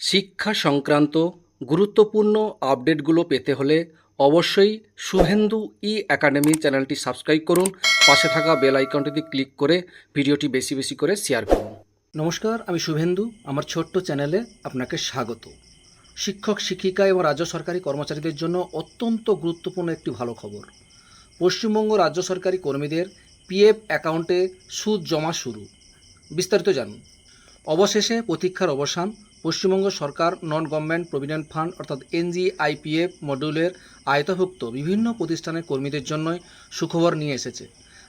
শিক্ষা সংক্রান্ত গুরুত্বপূর্ণ আপডেটগুলো পেতে হলে অবশ্যই শুভেন্দু ই একাডেমি চ্যানেলটি সাবস্ক্রাইব করুন। পাশে থাকা বেল আইকনটিতে ক্লিক করে ভিডিওটি বেশি বেশি করে শেয়ার করুন। নমস্কার, আমি শুভেন্দু। আমার ছোট্ট চ্যানেলে আপনাকে স্বাগত। শিক্ষক, শিক্ষিকা এবং রাজ্য সরকারি কর্মচারীদের জন্য অত্যন্ত গুরুত্বপূর্ণ একটি ভালো খবর। পশ্চিমবঙ্গ রাজ্য সরকারি কর্মীদের পিএফ অ্যাকাউন্টে সুদ জমা শুরু। বিস্তারিত জানুন। অবশেষে প্রতীক্ষার অবসান পশ্চিমবঙ্গ সরকার নন গভর্নমেন্ট প্রভিডেন্ট ফান্ড অর্থাৎ এনজিআইপিএফ মডিউলের আয়তাভুক্ত বিভিন্ন প্রতিষ্ঠানের কর্মীদের জন্যই সুখবর নিয়ে এসেছে।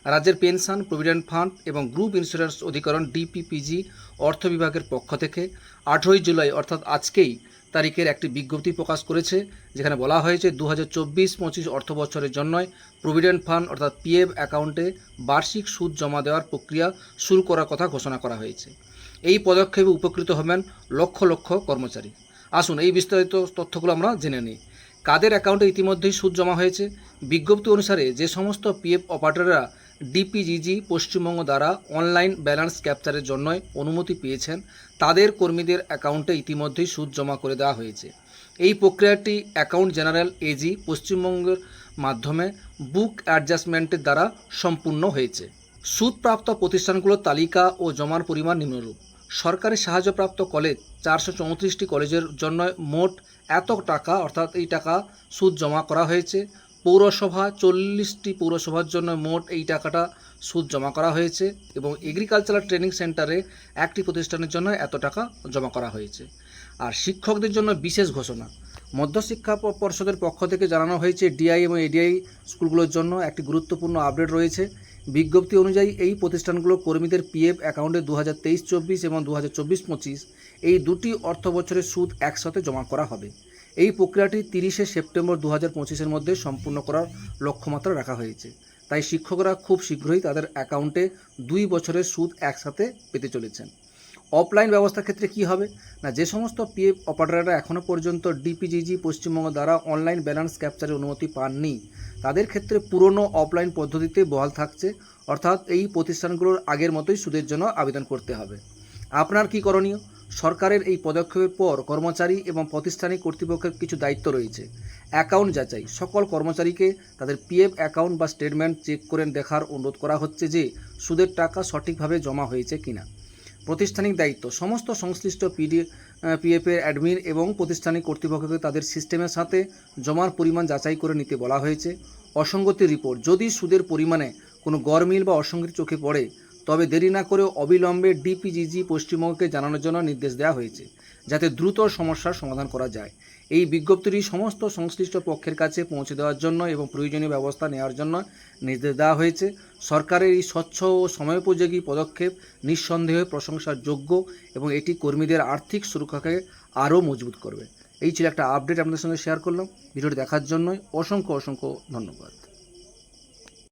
রাজ্যের পেনশন প্রভিডেন্ট ফান্ড এবং গ্রুপ ইন্স্যুরেন্স অধিকরণ ডিপিপিজি অর্থ বিভাগের পক্ষ থেকে আঠেরোই জুলাই অর্থাৎ আজকেই তারিখের একটি বিজ্ঞপ্তি প্রকাশ করেছে, যেখানে বলা হয়েছে দু হাজার চব্বিশ পঁচিশ অর্থ বছরের জন্যই প্রভিডেন্ট ফান্ড অর্থাৎ পিএফ অ্যাকাউন্টে বার্ষিক সুদ জমা দেওয়ার প্রক্রিয়া শুরু করার কথা ঘোষণা করা হয়েছে। এই পদক্ষেপে উপকৃত হবেন লক্ষ লক্ষ কর্মচারী। আসুন এই বিস্তারিত তথ্যগুলো আমরা জেনে নিই। কাদের অ্যাকাউন্টে ইতিমধ্যেই সুদ জমা হয়েছে? বিজ্ঞপ্তি অনুসারে যে সমস্ত পিএফ অপারেটররা ডিপিজিজি পশ্চিমবঙ্গ দ্বারা অনলাইন ব্যালেন্স ক্যাপচারের জন্যই অনুমতি পেয়েছেন। তাদের কর্মীদের অ্যাকাউন্টে ইতিমধ্যেই সুদ জমা করে দেওয়া হয়েছে। এই প্রক্রিয়াটি অ্যাকাউন্ট জেনারেল এজি পশ্চিমবঙ্গের মাধ্যমে বুক অ্যাডজাস্টমেন্টের দ্বারা সম্পূর্ণ হয়েছে। সুদপ্রাপ্ত প্রতিষ্ঠানগুলোর তালিকা ও জমার পরিমাণ নিম্নরূপ। সরকারি সাহায্যপ্রাপ্ত কলেজ চারশো চৌত্রিশটি কলেজের জন্য মোট এত টাকা, অর্থাৎ এই টাকা সুদ জমা করা হয়েছে। পৌরসভা, চল্লিশটি পৌরসভার জন্য মোট এই টাকাটা সুদ জমা করা হয়েছে এবং এগ্রিকালচারাল ট্রেনিং সেন্টারে একটি প্রতিষ্ঠানের জন্য এত টাকা জমা করা হয়েছে। আর শিক্ষকদের জন্য বিশেষ ঘোষণা, মধ্যশিক্ষা পর্ষদের পক্ষ থেকে জানানো হয়েছে ডিআই এবং এডিআই স্কুলগুলোর জন্য একটি গুরুত্বপূর্ণ আপডেট রয়েছে। বিজ্ঞপ্তি অনুযায়ী এই প্রতিষ্ঠানগুলো কর্মীদের পিএফ অ্যাকাউন্টে দু হাজার তেইশ, চব্বিশ এবং দু হাজার চব্বিশ, পঁচিশ, এই দুটি অর্থ বছরের সুদ একসাথে জমা করা হবে। এই প্রক্রিয়াটি তিরিশে সেপ্টেম্বর দু হাজার পঁচিশের মধ্যে সম্পূর্ণ করার লক্ষ্যমাত্রা রাখা হয়েছে। তাই শিক্ষকরা খুব শীঘ্রই তাদের অ্যাকাউন্টে দুই বছরের সুদ একসাথে পেতে চলেছেন। অফলাইন ব্যবস্থার ক্ষেত্রে কি হবে? না, যে সমস্ত পিএফ অপারেটররা এখনও পর্যন্ত ডিপিজিজি পশ্চিমবঙ্গ দ্বারা অনলাইন ব্যালেন্স ক্যাপচারের অনুমতি পাননি, তাদের ক্ষেত্রে পুরনো অফলাইন পদ্ধতিতে বহাল থাকছে। অর্থাৎ এই প্রতিষ্ঠানগুলোর আগের মতোই সুদের জন্য আবেদন করতে হবে। আপনার কি করণীয়? সরকারের এই পদক্ষেপের পর কর্মচারী এবং প্রতিষ্ঠানিক কর্তৃপক্ষের কিছু দায়িত্ব রয়েছে। অ্যাকাউন্ট যাচাই। সকল কর্মচারীকে তাদের পিএফ অ্যাকাউন্ট বা স্টেটমেন্ট চেক করে দেখার অনুরোধ করা হচ্ছে যে, সুদের টাকা সঠিকভাবে জমা হয়েছে কিনা। প্রতিষ্ঠানিক দায়িত্ব। সমস্ত সংশ্লিষ্ট পিডি পিএফের অ্যাডমিন এবং প্রতিষ্ঠানিক কর্তৃপক্ষকে তাদের সিস্টেমের সাথে জমার পরিমাণ যাচাই করে নিতে বলা হয়েছে। অসঙ্গতি রিপোর্ট। যদি সুদের পরিমাণে কোনো গরমিল বা অসঙ্গতি চোখে পড়ে তবে দেরি না করে অবিলম্বে ডিপিজিজি পশ্চিমবঙ্গকে জানানোর জন্য নির্দেশ দেওয়া হয়েছে, যাতে দ্রুত সমস্যার সমাধান করা যায়। এই বিজ্ঞপ্তিটি সমস্ত সংশ্লিষ্ট পক্ষের কাছে পৌঁছে দেওয়ার জন্য এবং প্রয়োজনীয় ব্যবস্থা নেওয়ার জন্য নির্দেশ দেওয়া হয়েছে। সরকারের এই স্বচ্ছ ও সময়োপযোগী পদক্ষেপ নিঃসন্দেহে প্রশংসার যোগ্য এবং এটি কর্মীদের আর্থিক সুরক্ষাকে আরও মজবুত করবে। এই ছিল একটা আপডেট আপনাদের সঙ্গে শেয়ার করলাম। ভিডিওটি দেখার জন্যই অসংখ্য অসংখ্য ধন্যবাদ।